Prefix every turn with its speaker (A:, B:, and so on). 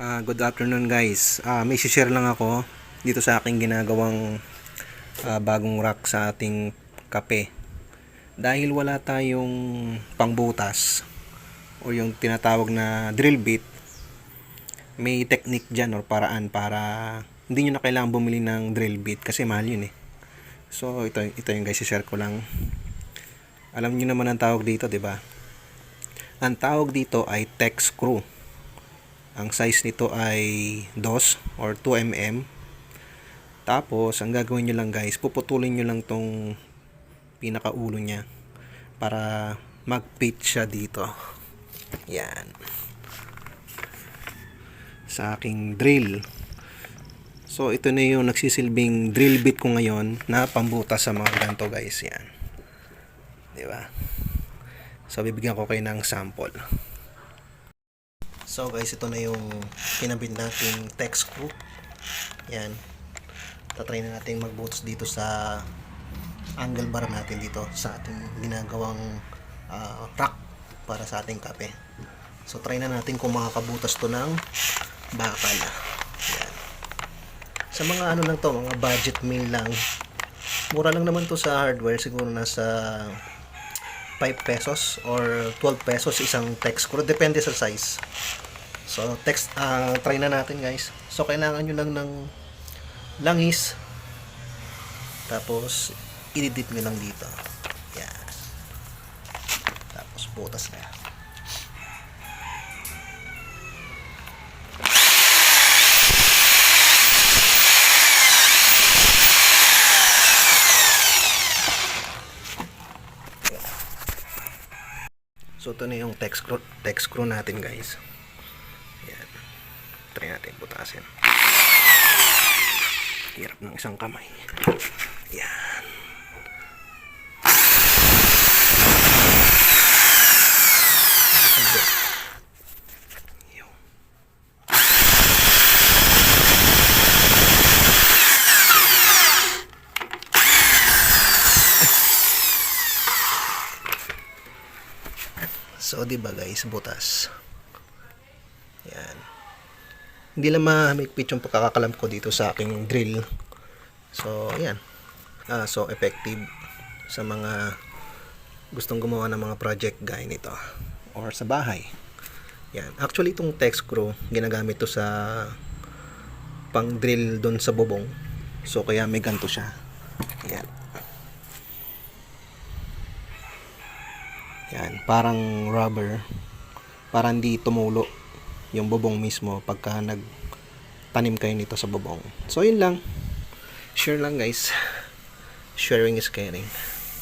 A: Ah, good afternoon guys. Ah, may share lang ako dito sa aking ginagawang ah, bagong rack sa ating kape. Dahil wala tayong pangbutas o yung tinatawag na drill bit, may technique dyan or paraan para hindi nyo na kailangan bumili ng drill bit kasi mahal yun eh. So ito, ito yung guys, share ko lang. Alam nyo naman ang tawag dito, di ba? Ang tawag dito ay tech screw. Ang size nito ay 2 or 2 mm. Tapos, ang gagawin nyo lang guys, puputulin nyo lang tong pinakaulo niya para mag-fit siya dito. Yan. Sa aking drill. So, ito na yung nagsisilbing drill bit ko ngayon na pambutas sa mga ganito guys. Yan. Ba? So, bibigyan ko kayo ng sample. So guys, ito na yung kinabit nating tech screw. Yan. Tatry na natin magbutos dito sa angle bar natin dito sa ating ginagawang ah, rack para sa ating kape. So try na natin kung makakabutas to ng bakal. Yan. Sa mga ano lang to, mga budget meal lang. Mura lang naman to sa hardware, siguro nasa 5 pesos or 12 pesos isang tech screw. Depende sa size. So, text, ah try na natin guys. So, kailangan nyo lang ng langis. Tapos, ididip nyo lang dito. Yan. Tapos, butas na. So, ito na yung tech screw, tech screw natin guys. Yan. Try natin butasin. Hirap ng isang kamay. Yan. Yun. So, di ba guys, butas. Yan. Hindi lang mahigpit yung pagkakakalam ko dito sa aking drill. So, yan. Ah, so, effective sa mga gustong gumawa ng mga project gaya nito. Or sa bahay. Yan. Actually, itong tech screw, ginagamit to sa pang drill doon sa bubong. So, kaya may ganito siya. Yan. Yan, parang rubber. Para hindi tumulo yung bubong mismo pagka nagtanim kayo nito sa bubong. So, yun lang. Share lang guys. Sharing is caring.